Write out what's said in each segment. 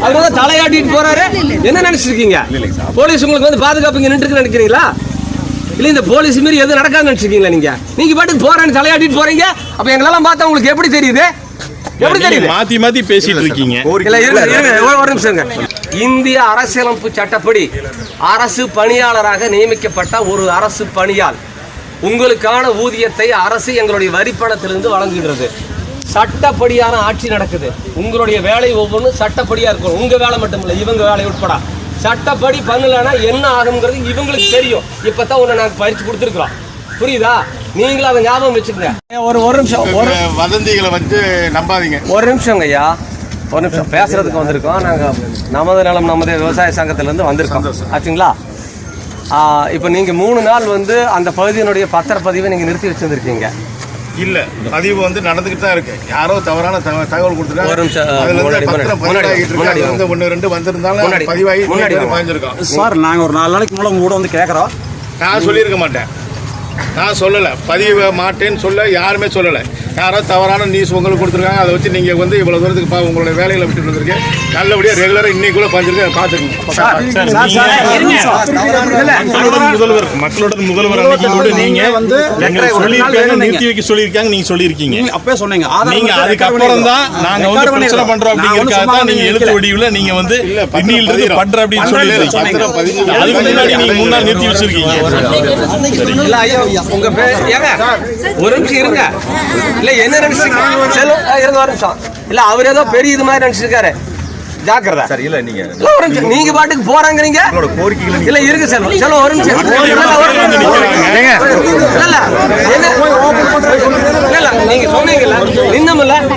அவர் வந்து தலையாட்டிட்டு போறாரு. என்ன நினைச்சிருக்கீங்க? போலீஸ் உங்களுக்கு வந்து பாதுகாப்பு இங்க நின்றுக்கு நினைக்கிறீங்களா? இல்ல இந்த போலீஸ் மாரி எதுவும் நடக்காதுன்னு நினைச்சிருக்கீங்களா நீங்க? நீங்க பாட்டுக்கு போறேன்னு தலையாட்டிட்டு போறீங்க. அப்ப எங்களெல்லாம் பார்த்தா உங்களுக்கு எப்படி தெரியுது? எப்படி தெரியுது? மாத்தி மாத்தி பேசிட்டு இருக்கீங்க. இல்ல இருங்க இருங்க ஒரு- நிமிஷம் இருங்க. இந்திய அரசியலமைப்பு சட்டப்படி அரசு பணியாளராக நியமிக்கப்பட்ட ஒரு அரசு பணியாள் உங்களுக்கான ஊதியத்தை அரசு எங்களுடைய வரிப்பணத்திலிருந்து வழங்குகிறது. சட்டப்படியான ஆட்சி நடக்குது. உங்களுடைய வேலை ஒவ்வொன்றும் சட்டப்படியா இருக்கும் உங்க வேலை மட்டும் இல்ல இவங்க வேலை உட்பட. சட்டப்படி பண்ணலன்னா என்ன ஆகுங்கிறது இவங்களுக்கு தெரியும். இப்பதான் உன்னை நாங்க பயிற்சி கொடுத்துருக்குறோம். புரியுதா? நீங்களும் அதை ஞாபகம் வச்சுக்கங்க. ஒரு ஒரு நிமிஷம் ஒரு வதந்திகளை வந்து நம்பாதீங்க. ஒரு நிமிஷங்க ஐயா. ஒரு நிமிஷம். பேசுறதுக்கு வந்திருக்கோம். நாங்கள் நமது நலம் நமது விவசாய சங்கத்திலேருந்து வந்திருக்கோம். ஆச்சுங்களா? இப்போ நீங்கள் மூணு நாள் வந்து அந்த பகுதியினுடைய பத்திரப்பதிவை நீங்கள் நிறுத்தி வச்சுருந்துருக்கீங்க. இல்ல. பதிவு வந்து நடந்துகிட்டு தான் இருக்கு. யாரோ தவறான தக- தகவல் கொடுத்துருக்காங்க ஒண்ணு ரெண்டு வந்திருந்தாலும் முன்னாடி, பதிவாகி. பாய்ஞ்சிருக்கோம். சார் நாங்கள் ஒரு நாலு நாளைக்கு மூலம் கூட வந்து கேட்குறோம் நான் சொல்லியிருக்க மாட்டேன். நான் சொல்லலை. பதிவு மாட்டேன்னு சொல்ல யாருமே சொல்லலை. யாரோ தவறான நியூஸ் உங்களுக்கு கொடுத்துருக்காங்க. அதை வச்சு நீங்கள் வந்து இவ்வளோ தூரத்துக்கு பா உங்களுடைய வேலைகளை விட்டுட்டு வந்திருக்கேன் நல்லபடியாக ரெகுலராக இன்னைக்கு கூட பஞ்சிருக்கு. அதை பார்த்துக்கணும் முதல்வர் மக்களோட முதல்வர் அன்னைக்கு கூட நீங்க வந்து சொல்லியிருக்காங்க நிறுத்தி வைக்க சொல்லியிருக்காங்க. நீங்க சொல்லியிருக்கீங்க. அப்பவே சொன்னீங்க. நீங்க அதுக்கப்புறம் தான் record நாங்க வந்து. பிரச்சனை பண்றோம் அப்படிங்கறதுக்காக தான் நீங்க எழுத்து. வடிவுல நீங்க வந்து இன்னிலிருந்து பதிகிறோம். பண்ற அப்படின்னு சொல்லி அதுக்கு முன்னாடி நீங்க மூணு நாள் நிறுத்தி வச்சிருக்கீங்க. இல்ல ஐயா உங்க பேர் ஏங்க? ஒரு நிமிஷம் இருங்க. இல்ல என்ன நினைச்சிருக்கீங்க? செல்வம் ஆ, இருங்க ஒரு நிமிஷம் இல்ல அவர் ஏதோ பெரிய இது மாதிரி நினைச்சிருக்காரு. ஜாக்கிரதா. சரி இல்ல நீங்க பாட்டுக்கு போறாங்கறீங்க. கோரிக்கைகளை இல்ல இருக்கு ஒரு நிமிஷம். இல்ல, இல்ல, இல்ல, நீங்க சொன்னீங்கல்ல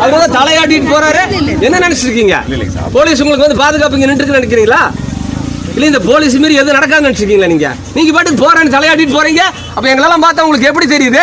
அவர் வந்து தலையாட்டிட்டு போறாரு. என்ன நினைச்சிருக்கீங்க? போலீஸ் உங்களுக்கு வந்து பாதுகாப்பு இங்க நினைக்கிறீங்களா? இல்ல இந்த போலீஸ் மாரி எதுவும் நடக்காதுன்னு நினைச்சிருக்கீங்களா நீங்க? நீங்க பாட்டுக்கு போறேன்னு தலையாட்டிட்டு போறீங்க. அப்ப எங்களெல்லாம் பார்த்தா உங்களுக்கு எப்படி தெரியுது?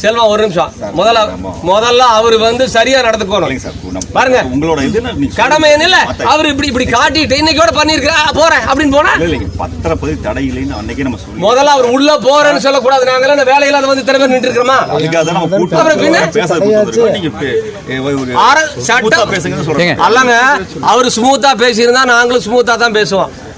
செல்வம் ஒரு நிமிஷம். முதல்ல முதல்ல அவர் வந்து சரியா நடந்துக்கணும். பாருங்க. உங்களோட இது என்ன நீங்க கடமை என்ன இல்ல அவர் இப்படி இப்படி காட்டிட்டு இன்னைக்கோட பண்ணிருக்கிறா போறேன் அப்படின்னு போனா? இல்ல இல்லைங்க. பத்திரப்பதிவு தடை இல்லைன்னு அன்னைக்கே நம்ம சொல்லி முதல்ல அவர் உள்ள போறேன்னு சொல்லக்கூடாது. நாங்களாம் இந்த வேலையில வந்து திறமை நின்று இருக்கிறோமா அப்புறம் பின்ன? பேச கூட்டு நீங்க பே- ஏ, ஒரு ஆர- சட்டம். கூத்தா பேசுங்கன்னு சொல்றேன் அல்லங்க அவர் ஸ்மூத்தா பேசியிருந்தா நாங்களும் ஸ்மூத்தா தான் பேசுவோம்.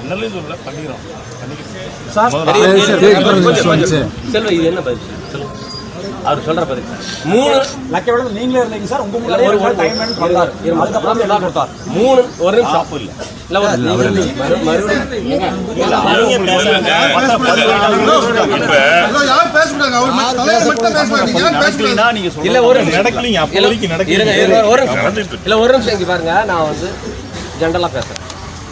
அண்ணலையும் சொல்லல பண்ணிக்கிறோம். செல்வ இது என்ன பதில்? சொல்லுங்க. அவர் சொல்ற பதில். மூணு லக்க விட நீங்களே இருந்தீங்க சார். உங்க இல்ல, முன்னாடியே ஒரு- டைம் இரு- அதுக்கப்புறம் எல்லாம் கொடுத்தார். மூணு ஒரு நிமிஷம். இல்ல. இல்ல அப்போ இல்ல, இருங்க, இருங்க, ஒரு நிமிஷம். நடக்கலீங்க இல்ல ஒரு நிமிஷம் இங்க பாருங்க. நான் வந்து ஜென்ரலா பேசுறேன்.